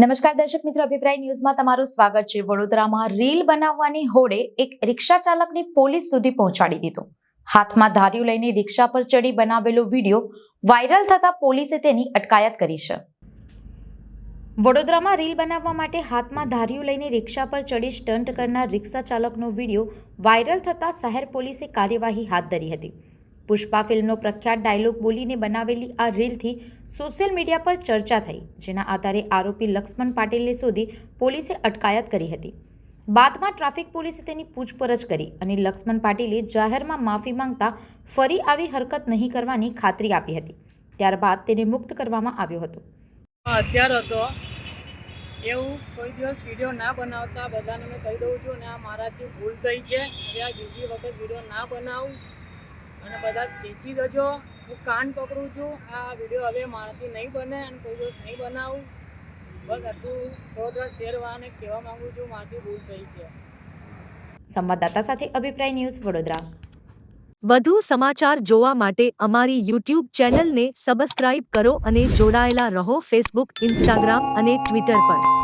નમસ્કાર દર્શક મિત્રો, અભિપ્રાય ન્યૂઝમાં તમારું સ્વાગત છે. વડોદરામાં રીલ બનાવવાની હોડે એક રિક્ષા ચાલકને પોલીસ સુધી પહોંચાડી દીધો. હાથમાં ધાર્યું લઈને રિક્ષા પર ચડી બનાવેલો વીડિયો વાયરલ થતા પોલીસે તેની અટકાયત કરી છે. વડોદરામાં રીલ બનાવવા માટે હાથમાં ધાર્યું લઈને રિક્ષા પર ચડી સ્ટન્ટ કરનાર રિક્ષા ચાલકનો વીડિયો વાયરલ થતાં શહેર પોલીસે કાર્યવાહી હાથ ધરી હતી. પુષ્પા ફિલ્મનો પ્રખ્યાત ડાયલોગ બોલીને બનાવેલી આ રીલથી સોશિયલ મીડિયા પર ચર્ચા થઈ, જેના આધારે આરોપી લક્ષ્મણ પાટીલને શોધી પોલીસે અટકાયત કરી હતી. બાદમાં ટ્રાફિક પોલીસે તેની પૂછપરછ કરી અને લક્ષ્મણ પાટીલે જાહેરમાં માફી માંગતા ફરી આવી હરકત નહીં કરવાની ખાતરી આપી હતી. ત્યારબાદ તેને મુક્ત કરવામાં આવ્યો હતો. અત્યાર હતો. એવું કોઈ દિવસ વીડિયો ના બનાવતા. બધાને મેં કહી દઉં છું ને, આ મારાથી ભૂલ થઈ છે. આ બીજી વખત વીડિયો ના બનાવું. અને બધા ટીચી દેજો હું કાન પકડું છું આ વીડિયો હવે મારાથી નહીં બને અને કોઈ દિવસ નહીં બનાવું. બસ આટલું વડોદરા શેરવાને કહેવા માંગુ છું મારાથી ભૂલ થઈ છે. સંવાદદાતા સાથે અભિપ્રાય ન્યૂઝ વડોદરા. વધુ સમાચાર જોવા માટે અમારી યુટ્યુબ ચેનલને સબસ્ક્રાઇબ કરો અને જોડાયેલા રહો ફેસબુક ઇન્સ્ટાગ્રામ અને ટ્વિટર પર.